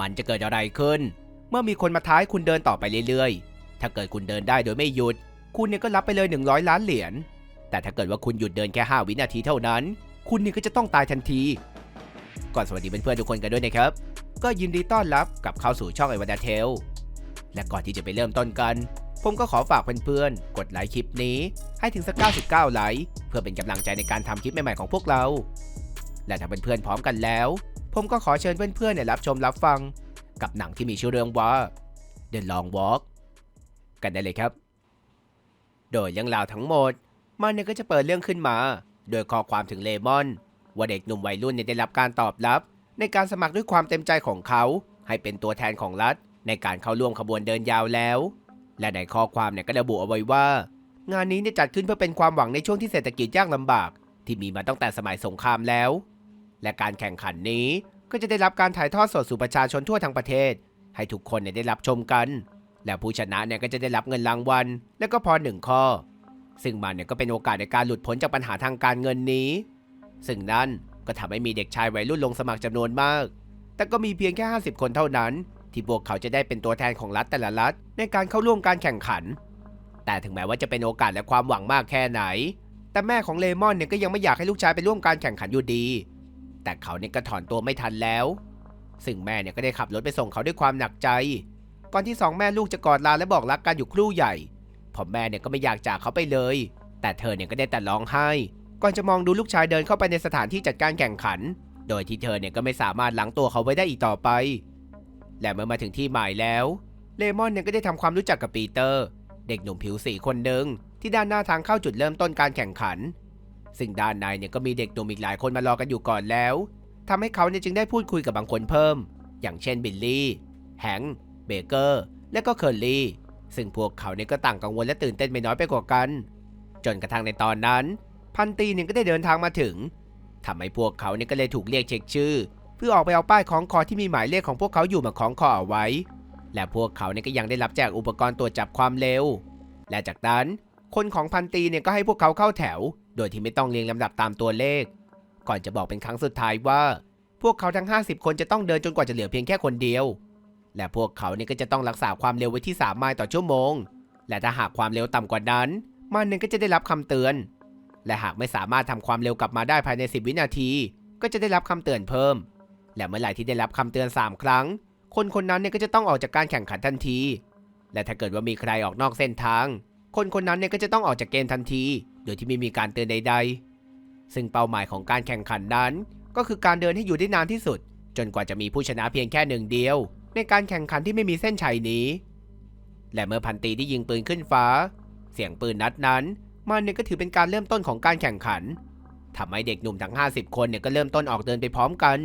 มันจะเกิดอะไรขึ้น เมื่อมีคนมาท้ายคุณเดินต่อไปเรื่อยๆ ถ้าเกิดคุณเดินได้โดยไม่หยุด คุณเนี่ยก็รับไปเลย 100 ล้านเหรียญ แต่ถ้าเกิดว่าคุณหยุดเดินแค่ 5 วินาทีเท่านั้น คุณเนี่ยก็จะต้องตายทันที ก่อนสวัสดีเพื่อนๆทุกคนกันด้วยนะครับ ก็ยินดีต้อนรับกลับเข้าสู่ช่องไอวันาเทล และก่อนที่จะไปเริ่มต้นกัน ผมก็ขอฝากเพื่อนๆ กดไลค์คลิปนี้ ให้ถึงสัก 99 ไลค์ เพื่อเป็นกำลังใจในการทำคลิปใหม่ๆของพวกเรา และถ้าเพื่อนๆพร้อมกันแล้ว ผมก็ขอเชิญเพื่อนๆเนี่ยรับชมรับฟัง กับหนังที่มีชื่อเรื่องว่า The Long Walk กันได้เลยครับ โดยเรื่องราวทั้งหมด มันเนี่ยก็จะเปิดเรื่องขึ้นมา โดยข้อความถึงเลมอน ว่าเด็กหนุ่มวัยรุ่นเนี่ยได้รับการตอบรับ ในการสมัครด้วยความเต็มใจของเขา ให้เป็นตัวแทนของรัฐ ในการเข้าร่วมขบวนเดินยาวแล้ว และในข้อความเนี่ยก็ระบุเอาไว้ว่า งานนี้เนี่ยจัดขึ้นเพื่อเป็นความหวังในช่วงที่เศรษฐกิจยากลำบาก ที่มีมาตั้งแต่สมัยสงครามแล้ว และการแข่งขันนี้ก็จะได้รับการถ่ายทอดสดสู่ประชาชนทั่วทั้งประเทศ ให้ทุกคนเนี่ยได้รับชมกัน และผู้ชนะเนี่ยก็จะได้รับเงินรางวัล และก็พอหนึ่งข้อ ซึ่งมันเนี่ยก็เป็นโอกาสในการหลุดพ้นจากปัญหาทางการเงินนี้ ซึ่งนั่นก็ทำให้มีเด็กชายวัยรุ่นลงสมัครจำนวนมาก แต่ก็มีเพียงแค่ 50 คนเท่านั้น ที่พวกเขาจะได้เป็นตัวแทนของรัฐแต่ละรัฐ ในการเข้าร่วมการแข่งขัน แต่ถึงแม้ว่าจะเป็นโอกาสและความหวังมากแค่ไหน แต่แม่ของเลมอนเนี่ยก็ยังไม่อยากให้ลูกชายไปร่วมการแข่งขันอยู่ดี แต่เขาเนี่ยก็ถอนตัวไม่ทันแล้ว ซึ่งแม่เนี่ยก็ได้ขับรถไปส่งเขาด้วยความหนักใจ ก่อนที่สองแม่ลูกจะกอดลาและบอกรักกันอยู่ครู่ใหญ่ผมแม่เนี่ยก็ไม่อยากจากเขาไปเลย แต่เธอเนี่ยก็ได้แต่ร้องไห้ ก่อนจะมองดูลูกชายเดินเข้าไปในสถานที่จัดการแข่งขัน โดยที่เธอเนี่ยก็ไม่สามารถล้างตัวเขาไว้ได้อีกต่อไป และเมื่อมาถึงที่หมายแล้ว เลมอนเนี่ยก็ได้ทำความรู้จักกับปีเตอร์ เด็กหนุ่มผิวสีคนหนึ่งที่ด้านหน้าทางเข้าจุดเริ่มต้นการแข่งขัน ซึ่งด้านในเนี่ยก็มีเด็กหนุ่มอีกหลายคนมารอกันอยู่ก่อนแล้วทำให้เขาเนี่ยจึงได้พูดคุยกับบางคนเพิ่ม อย่างเช่นบิลลี่ แฮงค์เบเกอร์ และก็เคอร์ลี่ ซึ่งพวกเขาเนี่ยก็ต่างกังวลและตื่นเต้นไม่น้อยไปกว่ากัน จนกระทั่งในตอนนั้น พันตีเนี่ยก็ได้เดินทางมาถึงทำให้พวกเขาเนี่ยก็เลยถูกเรียกเช็คชื่อ เพื่อออกไปเอาป้ายของคอที่มีหมายเลขของพวกเขาอยู่มาของคอเอาไว้ และพวกเขาเนี่ยก็ยังได้รับแจกอุปกรณ์ตรวจจับความเร็ว และจากนั้นคนของพันตีเนี่ยก็ให้พวกเขาเข้าแถว โดยที่ไม่ต้องเรียงลำดับตามตัวเลข ก่อนจะบอกเป็นครั้งสุดท้ายว่า พวกเขาทั้ง 50 คนจะต้องเดินจนกว่าจะเหลือเพียงแค่คนเดียว และพวกเขาเนี่ยก็จะต้องรักษาความเร็วไว้ที่ 3 ไมล์ต่อชั่วโมง และถ้าหากความเร็วต่ำกว่านั้น มันหนึ่งก็จะได้รับคำเตือน และหากไม่สามารถทำความเร็วกลับมาได้ภายใน 10 วินาที ก็จะได้รับคำเตือนเพิ่ม และเมื่อไหร่ที่ได้รับคำเตือน 3 ครั้ง คนคนนั้นเนี่ยก็จะต้องออกจากการแข่งขันทันที และถ้าเกิดว่ามีใครออกนอกเส้นทาง คนคนนั้นเนี่ยก็จะต้องออกจากเกมทันที โดยที่ไม่มีการเตือนใด ๆ ซึ่งเป้าหมายของการแข่งขันนั้น ก็คือการเดินให้อยู่ได้นานที่สุด จนกว่าจะมีผู้ชนะเพียงแค่หนึ่งเดียว ในการแข่งขันที่ไม่มีเส้นชัยนี้ และเมื่อพันตีได้ยิงปืนขึ้นฟ้า เสียงปืนนัดนั้น มันเนี่ยก็ถือเป็นการเริ่มต้นของการแข่งขันทำให้เด็กหนุ่มทั้ง 50 คนเนี่ยก็เริ่มต้นออกเดินไปพร้อมกัน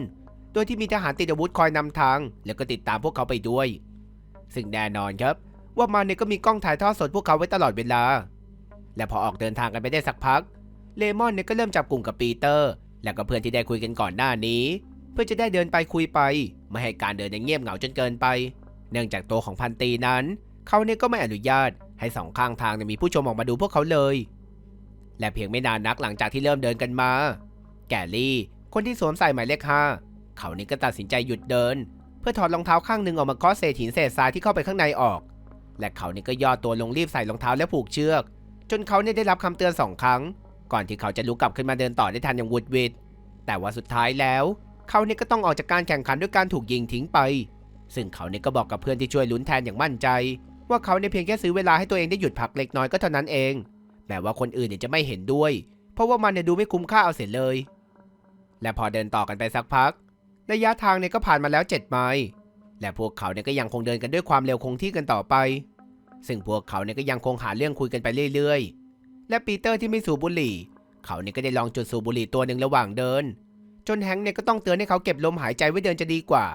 โดยที่มีทหารติดอาวุธคอยนำทาง แล้วก็ติดตามพวกเขาไปด้วย ซึ่งแน่นอนครับ ว่ามันเนี่ยก็มีกล้องถ่ายทอดสดพวกเขาไว้ตลอดเวลา และพอออกเดินทางกันไปได้สักพัก เลมอนเนี่ยก็เริ่มจับกลุ่มกับปีเตอร์ และก็เพื่อนที่ได้คุยกันก่อนหน้านี้ เพื่อจะได้เดินไปคุยไป ไม่ให้การเดินเนี่ยเงียบเหงาจนเกินไป เนื่องจากตัวของพันตีนั้น เขาเนี่ยก็ไม่อนุญาต ให้สองข้างทางมีผู้ชมออกมาดูพวกเขาเลย และเพียงไม่นานนักหลังจากที่เริ่มเดินกันมา แกลลี่คนที่สวมใส่หมายเลขห้าเขานี่ก็ตัดสินใจหยุดเดิน เพื่อถอดรองเท้าข้างหนึ่งออกมาเคาะเศษหินเศษทรายที่เข้าไปข้างในออก และเขานี่ก็ย่อตัวลงรีบใส่รองเท้าและผูกเชือก จนเขาเนี่ยได้รับคำเตือนสองครั้ง ก่อนที่เขาจะลุกกลับขึ้นมาเดินต่อได้ทันอย่างวุดวิดแต่ว่าสุดท้ายแล้ว เขาเนี่ยก็ต้องออกจากการแข่งขันด้วยการถูกยิงทิ้งไป ซึ่งเขาเนี่ยก็บอกกับเพื่อนที่ช่วยลุ้นแทนอย่างมั่นใจ ว่าเขาเนี่ยเพียงแค่ซื้อเวลาให้ตัวเองได้หยุดพักเล็กน้อยก็เท่านั้นเองแม้ว่าคนอื่นเนี่ยจะไม่เห็นด้วย เพราะว่ามันเนี่ยดูไม่คุ้มค่าเอาเสียเลย และพอเดินต่อกันไปสักพักระยะทางเนี่ยก็ผ่านมาแล้ว7ไมล์และพวกเขาเนี่ยก็ยังคงเดินกันด้วยความเร็วคงที่กันต่อไป ซึ่งพวกเขาเนี่ยก็ยังคงหาเรื่องคุยกันไปเรื่อยๆ และปีเตอร์ที่ไม่สูบบุหรี่ เขาเนี่ยก็ได้ลองจุดสูบบุหรี่ตัวหนึ่งระหว่างเดิน จนแฮงค์เนี่ยก็ต้องเตือนให้เขาเก็บลมหายใจไว้เดินจะดีกว่า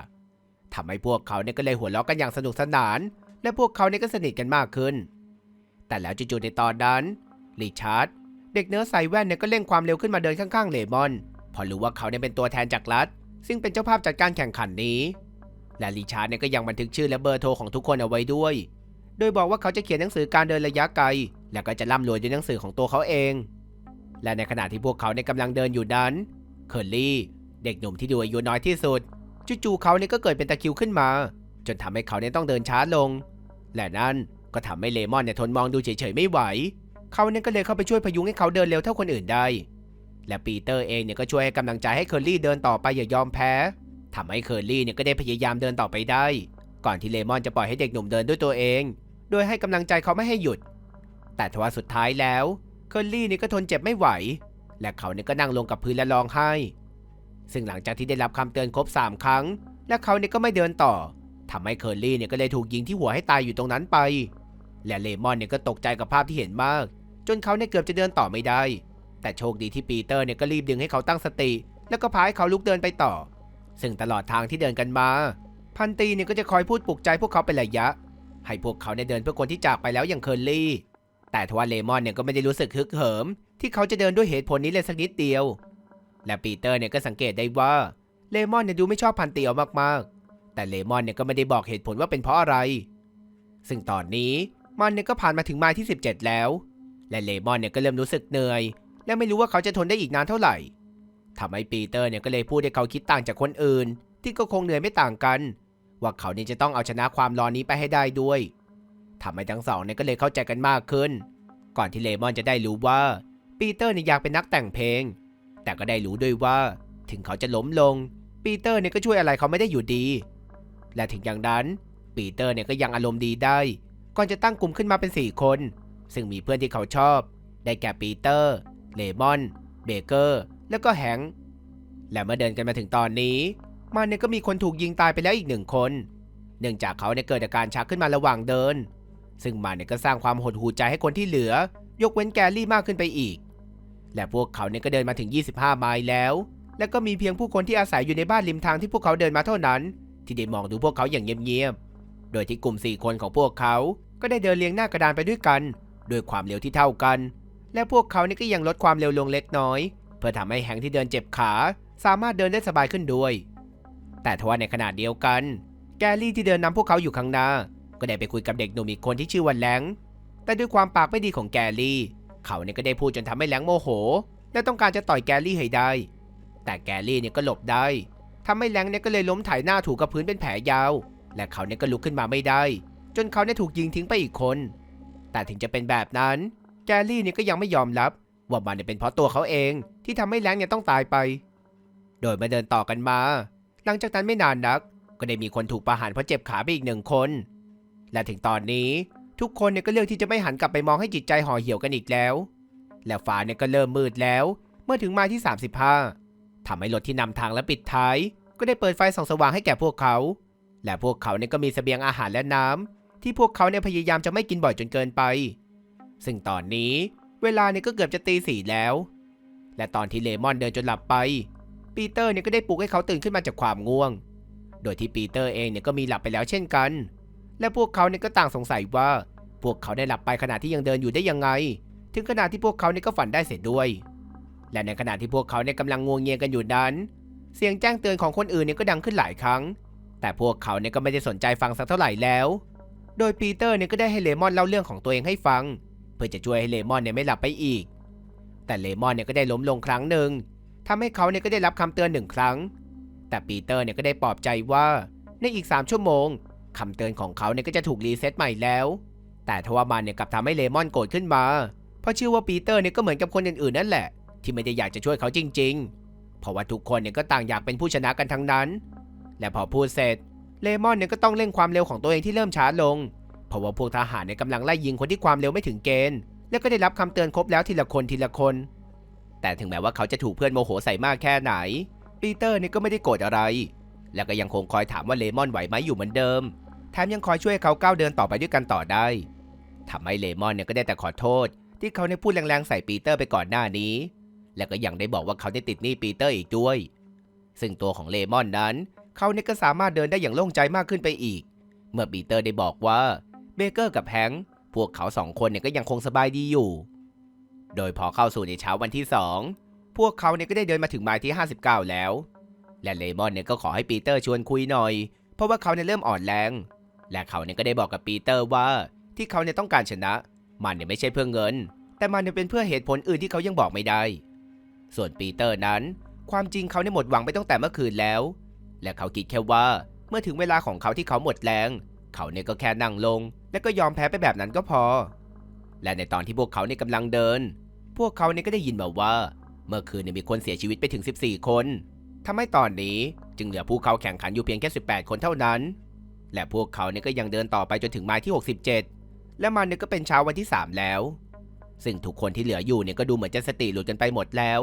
ทำให้พวกเขาเนี่ยก็เลยหัวเราะกันอย่างสนุกสนาน และพวกเขาเนี่ยก็สนิทกันมากขึ้น แต่แล้วจู่ๆในตอนนั้นริชาร์ดเด็กเนื้อใส่แว่นเนี่ยก็เร่งความเร็วขึ้นมาเดินข้างๆเลมอน พอรู้ว่าเขาเนี่ยเป็นตัวแทนจากรัฐ ซึ่งเป็นเจ้าภาพจัดการแข่งขันนี้ และริชาร์ดเนี่ยก็ยังบันทึกชื่อและเบอร์โทรของทุกคนเอาไว้ด้วย โดยบอกว่าเขาจะเขียนหนังสือการเดินระยะไกล และก็จะร่ำรวยด้วยหนังสือของตัวเขาเอง และในขณะที่พวกเขาในกำลังเดินอยู่นั้น เคอร์ลี่ เด็กหนุ่มที่ดูอายุน้อยที่สุด จู่ๆเขาเนี่ยก็เกิดเป็นตะคิวขึ้นมา จนทำให้เขาเนี่ยต้องเดินช้าลง และนั่นก็ทำให้เลมอนเนี่ยทนมองดูเฉยๆไม่ไหว เขาเนี่ยก็เลยเข้าไปช่วยพยุงให้เขาเดินเร็วเท่าคนอื่นได้ และปีเตอร์เองเนี่ยก็ช่วยให้กำลังใจให้เคอร์รี่เดินต่อไปอย่ายอมแพ้ทำให้เคอร์รี่เนี่ยก็ได้พยายามเดินต่อไปได้ ก่อนที่เลมอนจะปล่อยให้เด็กหนุ่มเดินด้วยตัวเอง โดยให้กำลังใจเขาไม่ให้หยุด แต่ทว่าสุดท้ายแล้วเคอร์รี่นี่ก็ทนเจ็บไม่ไหว และเขาเนี่ยก็นั่งลงกับพื้นและร้องไห้ ซึ่งหลังจากที่ได้รับคำเตือนครบ 3 ครั้ง และเขาเนี่ยก็ไม่เดินต่อทำให้เคอร์รี่เนี่ยก็เลยถูกยิงที่หัวให้ตายอยู่ตรงนั้นไป และเลมอนเนี่ยก็ตกใจกับภาพที่เห็นมาก จนเขาเนี่ยเกือบจะเดินต่อไม่ได้ แต่โชคดีที่ปีเตอร์เนี่ยก็รีบดึงให้เขาตั้งสติ แล้วก็พาให้เขาลุกเดินไปต่อ ซึ่งตลอดทางที่เดินกันมา พันตีเนี่ยก็จะคอยพูดปลุกใจพวกเขาเป็นระยะ ให้พวกเขาเนี่ยเดินเพื่อคนที่จากไปแล้วอย่างเคอร์รี่ แต่ทว่าเลมอนเนี่ยก็ไม่ได้รู้สึกฮึกเหิม ที่เขาจะเดินด้วยเหตุผลนี้เลยสักนิดเดียว และปีเตอร์เนี่ยก็สังเกตได้ว่าเลมอนเนี่ยดูไม่ชอบพันตีเอามากๆ แต่เลมอนเนี่ยก็ไม่ได้บอกเหตุผลว่าเป็นเพราะอะไร ซึ่งตอนนี้มันเนี่ยก็ผ่านมาถึงไมล์ที่ 17 แล้ว และเลมอนเนี่ยก็เริ่มรู้สึกเหนื่อย และไม่รู้ว่าเขาจะทนได้อีกนานเท่าไหร่ทำให้ปีเตอร์เนี่ยก็เลยพูดให้เขาคิดต่างจากคนอื่น ที่ก็คงเหนื่อยไม่ต่างกัน ว่าเขาเนี่ยจะต้องเอาชนะความร้อนนี้ไปให้ได้ด้วยทำให้ทั้งสองเนี่ยก็เลยเข้าใจกันมากขึ้น ก่อนที่เลมอนจะได้รู้ว่าปีเตอร์เนี่ยอยากเป็นนักแต่งเพลง แต่ก็ได้รู้ด้วยว่า ถึงเขาจะล้มลง ปีเตอร์เนี่ยก็ช่วยอะไรเขาไม่ได้อยู่ดี และถึงอย่างนั้น ปีเตอร์เนี่ยก็ยังอารมณ์ดีได้ ก่อนจะตั้งกลุ่มขึ้นมาเป็น 4 คน ซึ่งมีเพื่อนที่เขาชอบ ได้แก่ปีเตอร์ เลมอน เบเกอร์ แล้วก็แฮงค์และเมื่อเดินกันมาถึงตอนนี้ มันเนี่ยก็มีคนถูกยิงตายไปแล้วอีกหนึ่งคน เนื่องจากเขาเนี่ยเกิดอาการชักขึ้นมาระหว่างเดิน ซึ่งมันเนี่ยก็สร้างความหดหู่ใจให้คนที่เหลือ ยกเว้นแกลลี่มากขึ้นไปอีก และพวกเขาเนี่ยก็เดินมาถึง 25 ไมล์แล้ว และก็มีเพียงผู้คนที่อาศัยอยู่ในบ้านริมทางที่พวกเขาเดินมาเท่านั้น ที่ได้มองดูพวกเขาอย่างเงียบๆ โดยที่กลุ่ม 4 คนของพวกเขา ก็ได้เดินเรียงหน้ากระดานไปด้วยกันด้วยความเร็วที่เท่ากัน และพวกเขานี่ก็ยังลดความเร็วลงเล็กน้อย เพื่อทำให้แฮงที่เดินเจ็บขา สามารถเดินได้สบายขึ้นด้วย แต่ทว่าในขณะเดียวกัน แกลลี่ที่เดินนำพวกเขาอยู่ข้างหน้า ก็ได้ไปคุยกับเด็กหนุ่มอีกคนที่ชื่อว่าแลง แต่ด้วยความปากไม่ดีของแกลลี่ เขาเนี่ยก็ได้พูดจนทำให้แลงโมโห และต้องการจะต่อยแกลลี่ให้ได้ แต่แกลลี่เนี่ยก็หลบได้ทำให้แลงเนี่ยก็เลยล้มถ่ายหน้าถูกกับพื้นเป็นแผลยาว และเขาเนี่ยก็ลุกขึ้นมาไม่ได้ จนเขาเนี่ยถูกยิงทิ้งไปอีกคน แต่ถึงจะเป็นแบบนั้น แกลลี่เนี่ยก็ยังไม่ยอมรับว่ามันเนี่ยเป็นเพราะตัวเขาเองที่ทำให้แลงเนี่ยต้องตายไป โดยมาเดินต่อกันมา หลังจากนั้นไม่นานนัก ก็ได้มีคนถูกประหารเพราะเจ็บขาไปอีกหนึ่งคน และถึงตอนนี้ทุกคนเนี่ยก็เลือกที่จะไม่หันกลับไปมองให้จิตใจห่อเหี่ยวกันอีกแล้ว และฟ้าเนี่ยก็เริ่มมืดแล้ว เมื่อถึงไมล์ที่ 35ทำให้รถที่นำทางและปิดท้าย ก็ได้เปิดไฟส่องสว่างให้แก่พวกเขา และพวกเขาเนี่ยก็มีเสบียงอาหารและน้ำที่พวกเขาเนี่ยพยายามจะไม่กินบ่อยจนเกินไป ซึ่งตอนนี้เวลาเนี่ยก็เกือบจะตีสี่แล้ว และตอนที่เลมอนเดินจนหลับไป ปีเตอร์เนี่ยก็ได้ปลุกให้เขาตื่นขึ้นมาจากความง่วง โดยที่ปีเตอร์เองเนี่ยก็มีหลับไปแล้วเช่นกัน และพวกเขาเนี่ยก็ต่างสงสัยว่า พวกเขาได้หลับไปขณะที่ยังเดินอยู่ได้ยังไง ถึงขนาดที่พวกเขาเนี่ยก็ฝันได้เสร็จด้วย และในขณะที่พวกเขาเนี่ยกำลังงวงเงียกันอยู่นั้น เสียงแจ้งเตือนของคนอื่นเนี่ยก็ดังขึ้นหลายครั้ง แต่พวกเขาเนี่ยก็ไม่ได้สนใจฟังสักเท่าไหร่แล้ว โดยปีเตอร์เนี่ยก็ได้ให้เลมอนเล่าเรื่องของตัวเองให้ฟัง เพื่อจะช่วยให้เลมอนเนี่ยไม่หลับไปอีก แต่เลมอนเนี่ยก็ได้ล้มลงครั้งหนึ่ง ทำให้เขาเนี่ยก็ได้รับคำเตือนหนึ่งครั้ง แต่ปีเตอร์เนี่ยก็ได้ปลอบใจว่าในอีก 3 ชั่วโมงคำเตือนของเขาเนี่ยก็จะถูกรีเซ็ตใหม่แล้ว แต่ทว่ามันเนี่ยกลับทำให้เลมอนโกรธขึ้นมา เพราะเชื่อว่าปีเตอร์เนี่ยก็เหมือนกับคนอื่นๆนั่นแหละ ที่ไม่ได้อยากจะช่วยเขาจริง ๆ เพราะว่าทุกคนเนี่ยก็ต่างอยากเป็นผู้ชนะกันทั้งนั้น และพอพูดเสร็จเลมอนเนี่ยก็ต้องเร่งความเร็วของตัวเองที่เริ่มช้าลง เพราะว่าพวกทหารเนี่ยกำลังไล่ยิงคนที่ความเร็วไม่ถึงเกณฑ์ และก็ได้รับคำเตือนครบแล้วทีละคนทีละคน แต่ถึงแม้ว่าเขาจะถูกเพื่อนโมโหใส่มากแค่ไหน ปีเตอร์เนี่ยก็ไม่ได้โกรธอะไร และก็ยังคงคอยถามว่าเลมอนไหวไหมอยู่เหมือนเดิม แถมยังคอยช่วยเขาก้าวเดินต่อไปด้วยกันต่อได้ทำให้เลมอนเนี่ยก็ได้แต่ขอโทษ ที่เขาได้พูดแรงๆใส่ปีเตอร์ไปก่อนหน้านี้ และก็ยังได้บอกว่าเขาได้ติดหนี้ปีเตอร์อีกด้วย ซึ่งตัวของเลมอนนั้น เขาเนี่ยก็สามารถเดินได้อย่างโล่งใจมากขึ้นไปอีก เมื่อปีเตอร์ได้บอกว่าเบเกอร์กับแฮงค์พวกเขาสองคนเนี่ยก็ยังคงสบายดีอยู่ โดยพอเข้าสู่ในเช้าวันที่ 2 พวกเขาเนี่ยก็ได้เดินมาถึงไมล์ที่ 59 แล้ว และเลมอนเนี่ยก็ขอให้ปีเตอร์ชวนคุยหน่อย เพราะว่าเขาเนี่ยเริ่มอ่อนแรง และเขาเนี่ยก็ได้บอกกับปีเตอร์ว่าที่เขาเนี่ยต้องการชนะ มันเนี่ยไม่ใช่เพื่อเงิน แต่มันเนี่ยเป็นเพื่อเหตุผลอื่นที่เขายังบอกไม่ได้ ส่วนปีเตอร์นั้น ความจริงเขาเนี่ยหมดหวังไปตั้งแต่เมื่อคืนแล้ว และเขาคิดแค่ว่าเมื่อถึงเวลาของเขาที่เขาหมดแรง เขาเนี่ยก็แค่นั่งลง และก็ยอมแพ้ไปแบบนั้นก็พอ และในตอนที่พวกเขาเนี่ยกำลังเดิน พวกเขาเนี่ยก็ได้ยินมาว่า เมื่อคืนเนี่ยมีคนเสียชีวิตไปถึง 14 คนทำให้ตอนนี้จึงเหลือผู้เข้าแข่งขันอยู่เพียงแค่ 18 คนเท่านั้น และพวกเขาเนี่ยก็ยังเดินต่อไปจนถึงไมล์ที่ 67 และมันเนี่ยก็เป็นเช้าวันที่ 3 แล้ว ซึ่งทุกคนที่เหลืออยู่เนี่ยก็ดูเหมือนจะสติหลุดกันไปหมดแล้ว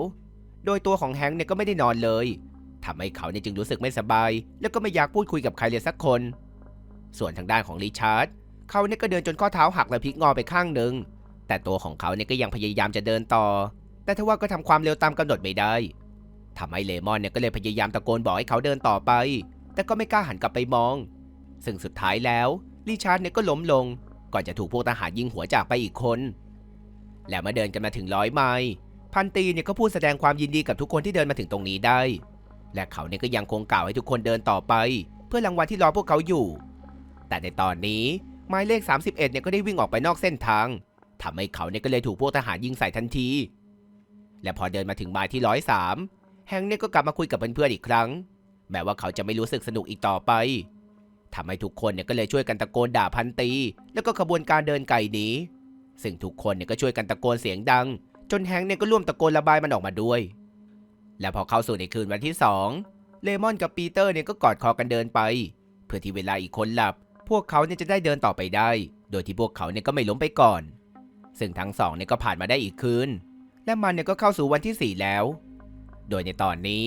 โดยตัวของแฮงค์เนี่ยก็ไม่ได้นอนเลยทำให้เขาเนี่ยจึงรู้สึกไม่สบาย แล้วก็ไม่อยากพูดคุยกับใครเลยสักคน ส่วนทางด้านของริชาร์ดเขาเนี่ยก็เดินจนข้อเท้าหักและพลิกงอไปข้างหนึ่ง แต่ตัวของเขาเนี่ยก็ยังพยายามจะเดินต่อ แต่ทว่าก็ทำความเร็วตามกำหนดไม่ได้ทำให้เลมอนเนี่ยก็เลยพยายามตะโกนบอกให้เขาเดินต่อไป แต่ก็ไม่กล้าหันกลับไปมอง ซึ่งสุดท้ายแล้วริชาร์ดเนี่ยก็ล้มลง ก่อนจะถูกพวกทหารยิงหัวจากไปอีกคน แล้วมาเดินกันมาถึงร้อยไมล์พันตีเนี่ยก็พูดแสดงความยินดีกับทุกคนที่เดินมาถึงตรงนี้ได้ และเขาเนี่ยก็ยังคงกล่าวให้ทุกคนเดินต่อไป เพื่อรางวัลที่รอพวกเขาอยู่ แต่ในตอนนี้หมายเลข 31เนี่ยก็ได้วิ่งออกไปนอกเส้นทาง ทำให้เขาเนี่ยก็เลยถูกพวกทหารยิงใส่ทันที และพอเดินมาถึงหมายที่ร้อยสามแฮงค์เนี่ยก็กลับมาคุยกับเพื่อนๆอีกครั้ง แม้ว่าเขาจะไม่รู้สึกสนุกอีกต่อไปทำให้ทุกคนเนี่ยก็เลยช่วยกันตะโกนด่าพันตี แล้วก็ขบวนการเดินไก่หนี้ ซึ่งทุกคนเนี่ยก็ช่วยกันตะโกนเสียงดัง จนแฮงค์เนี่ยก็ร่วมตะโกนระบายมันออกมาด้วย และพอเข้าสู่ในคืนวันที่สองเลมอนกับปีเตอร์เนี่ยก็กอดคอกันเดินไป เพื่อที่เวลาอีกคนหลับ พวกเขาเนี่ยจะได้เดินต่อไปได้ โดยที่พวกเขาเนี่ยก็ไม่ล้มไปก่อน ซึ่งทั้งสองเนี่ยก็ผ่านมาได้อีกคืน และมันเนี่ยก็เข้าสู่วันที่ 4 แล้ว โดยในตอนนี้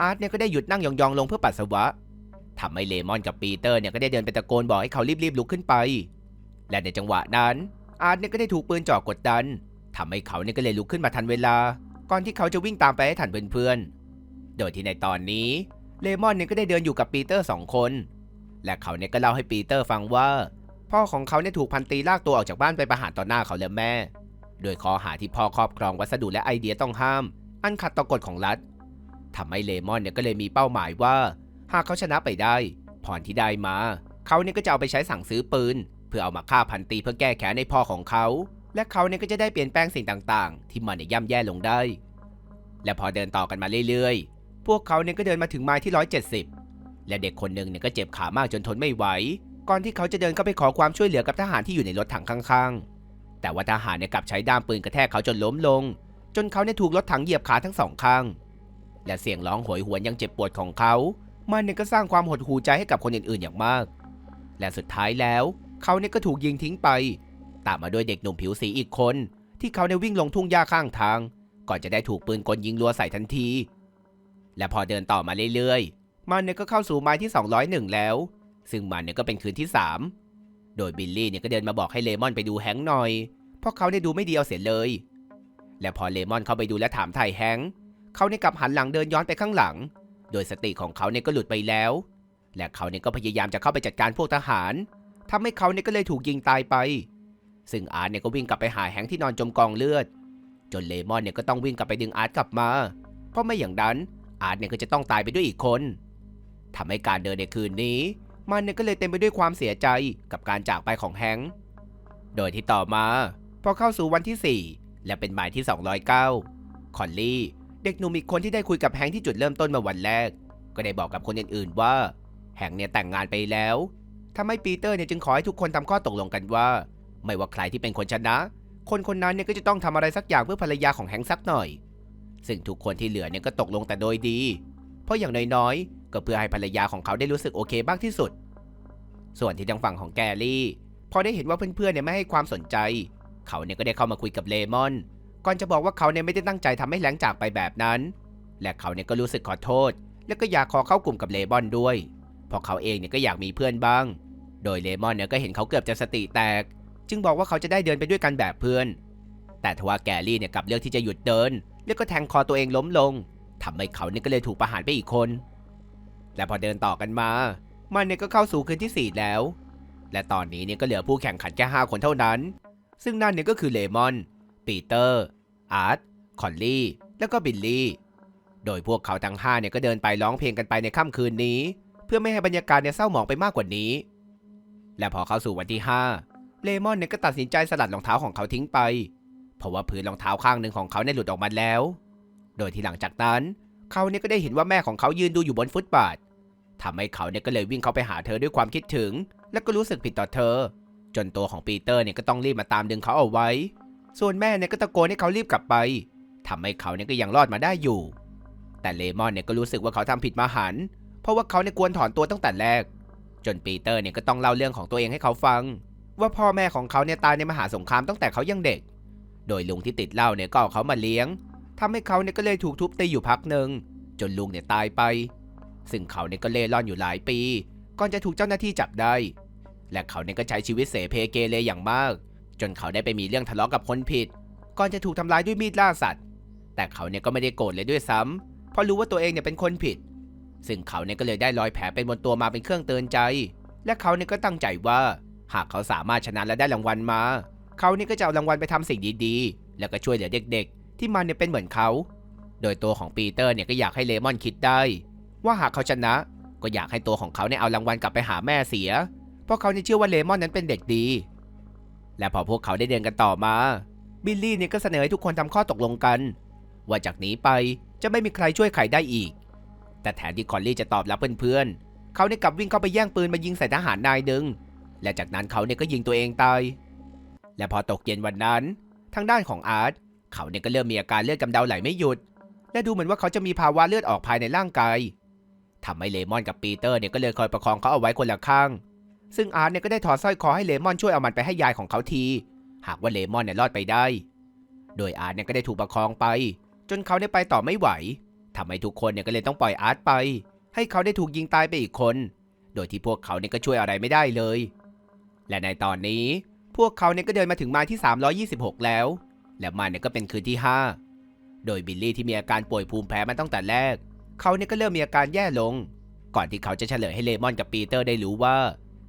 อาร์ตเนี่ยก็ได้หยุดนั่งยองๆลงเพื่อปัสสาวะทำให้เลมอนกับปีเตอร์เนี่ยก็ได้เดินไปตะโกนบอกให้เขารีบๆลุกขึ้นไป และในจังหวะนั้น อาร์ตเนี่ยก็ได้ถูกปืนจ่อกดดันทำให้เขาเนี่ยก็เลยลุกขึ้นมาทันเวลา ก่อนที่เขาจะวิ่งตามไปให้ทันเพื่อนๆ โดยที่ในตอนนี้เลมอนเนี่ยก็ได้เดินอยู่กับปีเตอร์สองคน และเขาเนี่ยก็เล่าให้ปีเตอร์ฟังว่า พ่อของเขาเนี่ยถูกพันตีลากตัวออกจากบ้านไปประหารต่อหน้าเขาและแม่ โดยข้อหาที่พ่อครอบครองวัสดุและไอเดียต้องห้าม อันขัดต่อกฎของรัฐทำให้เลมอนเนี่ยก็เลยมีเป้าหมายว่า หากเขาชนะไปได้พรที่ได้มา เขาเนี่ยก็จะเอาไปใช้สั่งซื้อปืน เพื่อเอามาฆ่าพันตีเพื่อแก้แค้นในพ่อของเขา และเขาเนี่ยก็จะได้เปลี่ยนแปลงสิ่งต่างๆ ที่มันเนี่ยย่ำแย่ลงได้ และพอเดินต่อกันมาเรื่อยๆ พวกเขาเนี่ยก็เดินมาถึงไมล์ที่ 170 และเด็กคนหนึ่งเนี่ยก็เจ็บขามากจนทนไม่ไหว ก่อนที่เขาจะเดินเข้าไปขอความช่วยเหลือกับทหารที่อยู่ในรถถังข้างๆ แต่ว่าทหารเนี่ยกลับใช้ด้ามปืนกระแทกเขาจนล้มลง จนเขาเนี่ยถูกรถถังเหยียบขาทั้งสองข้าง และเสียงร้องโหยหวนยังเจ็บปวดของเขา มันเนี่ยก็สร้างความหดหู่ใจให้กับคนอื่นๆอย่างมาก และสุดท้ายแล้วเขาเนี่ยก็ถูกยิงทิ้งไป ตามมาด้วยเด็กหนุ่มผิวสีอีกคน ที่เขาเนี่ยวิ่งลงทุ่งหญ้าข้างทาง ก่อนจะได้ถูกปืนกลยิงรัวใส่ทันที และพอเดินต่อมาเรื่อยๆ มันเนี่ยก็เข้าสู่ไม้ที่ 201 แล้ว ซึ่งมันเนี่ยก็เป็นคืนที่ 3 โดยบิลลี่เนี่ยก็เดินมาบอกให้เลมอนไปดูแฮงค์หน่อย เพราะเขาเนี่ยดูไม่ดีเอาเสียเลย และพอเลมอนเข้าไปดูและถามไทยแฮงค์เขาเนี่ยกลับหันหลังเดินย้อนไปข้างหลัง โดยสติของเขาเนี่ยก็หลุดไปแล้ว และเขาเนี่ยก็พยายามจะเข้าไปจัดการพวกทหารทำให้เขาเนี่ยก็เลยถูกยิงตายไป ซึ่งอาร์ตเนี่ยก็วิ่งกลับไปหาแฮงค์ที่นอนจมกองเลือด จนเลมอนเนี่ยก็ต้องวิ่งกลับไปดึงอาร์ตกลับมา เพราะไม่อย่างนั้นอาร์ตเนี่ยก็จะต้องตายไปด้วยอีกคนทำให้การเดินในคืนนี้ มันเนี่ยก็เลยเต็มไปด้วยความเสียใจกับการจากไปของแฮงค์โดยที่ต่อมาพอเข้าสู่วันที่ 4 และเป็นหมายที่ 209 คอนลี่เด็กหนุ่มอีกคนที่ได้คุยกับแฮงค์ที่จุดเริ่มต้นมาวันแรก ก็ได้บอกกับคนอื่นๆว่า แฮงค์เนี่ยแต่งงานไปแล้วทำให้ปีเตอร์เนี่ยจึงขอให้ทุกคนทำข้อตกลงกันว่า ไม่ว่าใครที่เป็นคนชนะ คนคนนั้นเนี่ยก็จะต้องทำอะไรสักอย่างเพื่อภรรยาของแฮงค์สักหน่อย ซึ่งทุกคนที่เหลือเนี่ยก็ตกลงแต่โดยดี เพราะอย่างน้อยๆ ก็เพื่อให้ภรรยาของเขาได้รู้สึกโอเคบ้างที่สุด ส่วนที่ทางฝั่งของแกรี่ พอได้เห็นว่าเพื่อนๆเนี่ยไม่ให้ความสนใจ เขาเนี่ยก็ได้เข้ามาคุยกับเลมอน ก่อนจะบอกว่าเขาเนี่ยไม่ได้ตั้งใจทำให้แหลงจากไปแบบนั้น และเขาเนี่ยก็รู้สึกขอโทษ และก็อยากขอเข้ากลุ่มกับเลมอนด้วย เพราะเขาเองเนี่ยก็อยากมีเพื่อนบ้าง โดยเลมอนเนี่ยก็เห็นเขาเกือบจะสติแตก จึงบอกว่าเขาจะได้เดินไปด้วยกันแบบเพื่อน แต่ทว่าแกรี่เนี่ยกลับเลือกที่จะหยุดเดิน แล้วก็แทงคอตัวเองล้มลงทำให้เขาเนี่ยก็เลยถูกประหารไปอีกคน และพอเดินต่อกันมา มันเนี่ยก็เข้าสู่คืนที่ 4 แล้ว และตอนนี้เนี่ยก็เหลือผู้แข่งขันแค่5คนเท่านั้น ซึ่งนั่นเนี่ยก็คือเลมอน ปีเตอร์ อาร์ต คอนลี่ แล้วก็บิลลี่ โดยพวกเขาทั้ง5เนี่ยก็เดินไปร้องเพลงกันไปในค่ำคืนนี้ เพื่อไม่ให้บรรยากาศเนี่ยเศร้าหมองไปมากกว่านี้ และพอเข้าสู่วันที่ 5 เลมอนเนี่ยก็ตัดสินใจสลัดรองเท้าของเขาทิ้งไป เพราะว่าพื้นรองเท้าข้างหนึ่งของเขาเนี่ยหลุดออกมาแล้ว โดยที่หลังจากนั้น เขาเนี่ยก็ได้เห็นว่าแม่ของเขายืนดูอยู่บนฟุตบาททำให้เขาเนี่ยก็เลยวิ่งเข้าไปหาเธอด้วยความคิดถึง และก็รู้สึกผิดต่อเธอ จนตัวของปีเตอร์เนี่ยก็ต้องรีบมาตามดึงเขาเอาไว้ ส่วนแม่เนี่ยก็ตะโกนให้เขารีบกลับไปทำให้เขาเนี่ยก็ยังรอดมาได้อยู่ แต่เลมอนเนี่ยก็รู้สึกว่าเขาทำผิดมาหัน เพราะว่าเขาเนี่ยควรถอนตัวตั้งแต่แรก จนปีเตอร์เนี่ยก็ต้องเล่าเรื่องของตัวเองให้เขาฟัง ว่าพ่อแม่ของเขาเนี่ยตายในมหาสงครามตั้งแต่เขายังเด็ก โดยลุงที่ติดเหล้าเนี่ยก็เอาเขามาเลี้ยง ทำให้เขาเนี่ยก็เลยถูกทุบตีอยู่พักหนึ่งจนลุงเนี่ยตายไป ซึ่งเขาเนี่ยก็เล่ร่อนอยู่หลายปี ก่อนจะถูกเจ้าหน้าที่จับได้ และเขาเนี่ยก็ใช้ชีวิตเสเพเกเรอย่างมาก จนเขาได้ไปมีเรื่องทะเลาะกับคนผิด ก่อนจะถูกทำร้ายด้วยมีดล่าสัตว์ แต่เขาเนี่ยก็ไม่ได้โกรธเลยด้วยซ้ำเพราะรู้ว่าตัวเองเนี่ยเป็นคนผิด ซึ่งเขาเนี่ยก็เลยได้รอยแผลเป็นบนตัวมาเป็นเครื่องเตือนใจ และเขาเนี่ยก็ตั้งใจว่า หากเขาสามารถชนะและได้รางวัลมา เขาเนี่ยก็จะเอารางวัลไปทำสิ่งดีๆ แล้วก็ช่วยเหลือเด็กๆ ที่มันเนี่ยเป็นเหมือนเขา โดยตัวของปีเตอร์เนี่ยก็อยากให้เลมอนคิดได้ ว่าหากเขาชนะก็อยากให้ตัวของเขาเนี่ยเอารางวัลกลับไปหาแม่เสีย เพราะเขาเนี่ยเชื่อว่าเลมอนนั้นเป็นเด็กดี และพอพวกเขาได้เดินกันต่อมา บิลลี่เนี่ยก็เสนอให้ทุกคนทำข้อตกลงกัน ว่าจากนี้ไปจะไม่มีใครช่วยใครได้อีก แต่แทนที่คอลลี่จะตอบรับเพื่อนๆ เขาเนี่ยกลับวิ่งเข้าไปแย่งปืนมายิงใส่ทหารนายหนึ่ง และจากนั้นเขาเนี่ยก็ยิงตัวเองตาย และพอตกเย็นวันนั้น ทางด้านของอาร์ต เขาเนี่ยก็เริ่มมีอาการเลือดกำเดาไหลไม่หยุด และดูเหมือนว่าเขาจะมีภาวะเลือดออกภายในร่างกายทำให้เลมอนกับปีเตอร์เนี่ยก็เลยคอยประคองเขาเอาไว้คนละข้าง ซึ่งอาร์ตเนี่ยก็ได้ถอดสร้อยคอให้เลมอนช่วยเอามันไปให้ยายของเขาที หากว่าเลมอนเนี่ยรอดไปได้ โดยอาร์ตเนี่ยก็ได้ถูกประคองไป จนเขาได้ไปต่อไม่ไหวทำให้ทุกคนเนี่ยก็เลยต้องปล่อยอาร์ตไป ให้เขาได้ถูกยิงตายไปอีกคน โดยที่พวกเขาเนี่ยก็ช่วยอะไรไม่ได้เลย และในตอนนี้ พวกเขาเนี่ยก็เดินมาถึงไม้ที่ 326 แล้ว และมันเนี่ยก็เป็นคืนที่ 5 โดยบิลลี่ที่มีอาการป่วยภูมิแพ้มาตั้งแต่แรก เขาเนี่ยก็เริ่มมีอาการแย่ลง ก่อนที่เขาจะเฉลยให้เลมอนกับปีเตอร์ได้รู้ว่า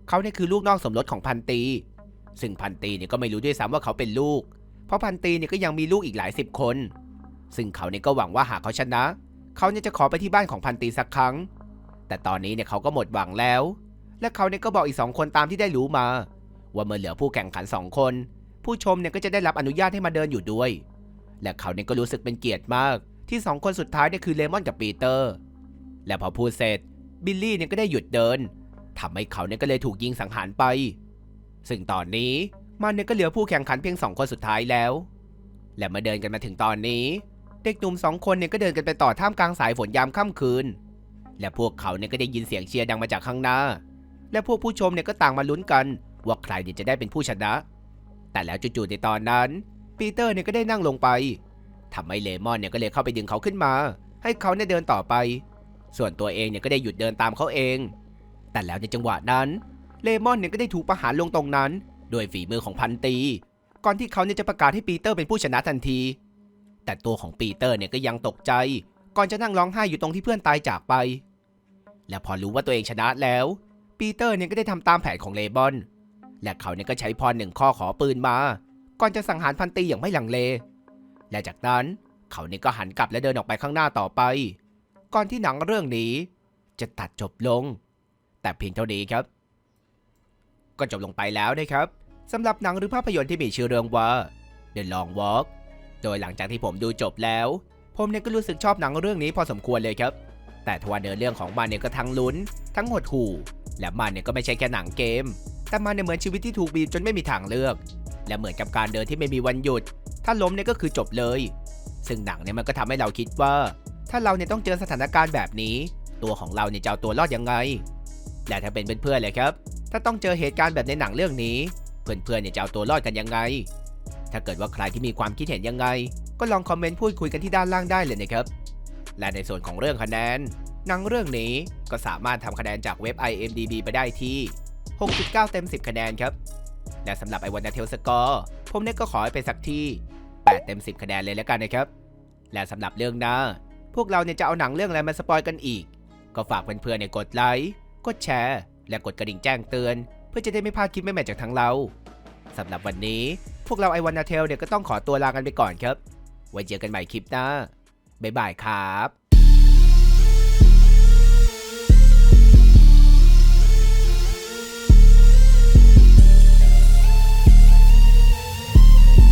เขาเนี่ยคือลูกนอกสมรสของพันตี ซึ่งพันตีเนี่ยก็ไม่รู้ด้วยซ้ำว่าเขาเป็นลูก เพราะพันตีเนี่ยก็ยังมีลูกอีกหลายสิบคน ซึ่งเขาเนี่ยก็หวังว่าหากเขาชนะ เขาเนี่ยจะขอไปที่บ้านของพันตีสักครั้ง แต่ตอนนี้เนี่ยเขาก็หมดหวังแล้ว และเขาเนี่ยก็บอกอีกสองคนตามที่ได้รู้มา ว่าเมื่อเหลือผู้แข่งขันสองคน ผู้ชมเนี่ยก็จะได้รับอนุญาตให้มาเดินอยู่ด้วย และเขาเนี่ยก็รู้สึกเป็นเกียรติมาก ที่สองคนสุดท้ายเนี่ยคือเลมอนกับปีเตอร์ และพอพูดเสร็จบิลลี่เนี่ยก็ได้หยุดเดินทำให้เขาเนี่ยก็เลยถูกยิงสังหารไป ซึ่งตอนนี้มันเนี่ยก็เหลือผู้แข่งขันเพียงสองคนสุดท้ายแล้ว และมื่อเดินกันมาถึงตอนนี้ เด็กหนุ่มสองคนเนี่ยก็เดินกันไปต่อท่ามกลางสายฝนยามค่ำคืน และพวกเขาเนี่ยก็ได้ยินเสียงเชียร์ดังมาจากข้างหน้า และพวกผู้ชมเนี่ยก็ต่างมาลุ้นกัน ว่าใครเนี่ยจะได้เป็นผู้ชนะ แต่แล้วจู่ๆในตอนนั้น ปีเตอร์เนี่ยก็ได้นั่งลงไปทำให้เลมอนเนี่ยก็เลยเข้าไปดึงเขาขึ้นมา ให้เขาเนี่ยเดินต่อไป ส่วนตัวเองเนี่ยก็ได้หยุดเดินตามเขาเอง แต่แล้วในจังหวะนั้น เลมอนเนี่ยก็ได้ถูกประหารลงตรงนั้น โดยฝีมือของพันตี ก่อนที่เขาเนี่ยจะประกาศให้ปีเตอร์เป็นผู้ชนะทันที แต่ตัวของปีเตอร์เนี่ยก็ยังตกใจ ก่อนจะนั่งร้องไห้อยู่ตรงที่เพื่อนตายจากไป และพอรู้ว่าตัวเองชนะแล้ว ปีเตอร์เนี่ยก็ได้ทำตามแผนของเลบอน และเขาเนี่ยก็ใช้พรหนึ่งข้อขอปืนมา ก่อนจะสังหารพันตีอย่างไม่ลังเล และจากนั้นเขาเนี่ยก็หันกลับและเดินออกไปข้างหน้าต่อไป ก่อนที่หนังเรื่องนี้ จะตัดจบลง แต่เพียงเท่านี้ครับ ก็จบลงไปแล้วนะครับสำหรับหนังหรือภาพยนตร์ที่มีชื่อเรื่องว่า The Long Walk โดยหลังจากที่ผมดูจบแล้ว ผมเนี่ยก็รู้สึกชอบหนังเรื่องนี้พอสมควรเลยครับ แต่ทว่าเนื้อเรื่องของมันเนี่ยก็ทั้งลุ้น ทั้งหดหู่ และมันเนี่ยก็ไม่ใช่แค่หนังเกม แต่มันเนี่ยเหมือนชีวิตที่ถูกบีบจนไม่มีทางเลือก และเหมือนกับการเดินที่ไม่มีวันหยุด ถ้าล้มเนี่ยก็คือจบเลย ซึ่งหนังเนี่ยมันก็ทำให้เราคิดว่า ถ้าเราเนี่ยต้องเจอสถานการณ์แบบนี้ ตัวของเราเนี่ยจะเอาตัวรอดยังไง และถ้าเป็นเพื่อนๆเลยครับ ถ้าต้องเจอเหตุการณ์แบบในหนังเรื่องนี้ เพื่อนๆเนี่ยจะเอาตัวรอดกันยังไง ถ้าเกิดว่าใครที่มีความคิดเห็นยังไง ก็ลองคอมเมนต์พูดคุยกันที่ด้านล่างได้เลยนะครับ และในส่วนของเรื่องคะแนนหนังเรื่องนี้ก็สามารถทำคะแนนจากเว็บ IMDB ไปได้ที่ 6.9 เต็ม 10 คะแนนครับ และสำหรับไอวันนาเทลสกอร์ผมเนี่ยก็ขอให้เป็นสักที่ 8 เต็ม 10 คะแนนเลยแล้วกันนะครับ และสำหรับเรื่องหน้า พวกเราเนี่ยจะเอาหนังเรื่องอะไรมาสปอยกันอีก ก็ฝากเพื่อนๆเนี่ยกดไลค์กดแชร์ และกดกระดิ่งแจ้งเตือน เพื่อจะได้ไม่พลาดคลิปใหม่ๆจากทางเราสำหรับวันนี้ พวกเราไอวันนาเทลเนี่ยก็ต้องขอตัวลากันไปก่อนครับ ไว้เจอกันใหม่คลิปหน้าบ๊ายบายครับ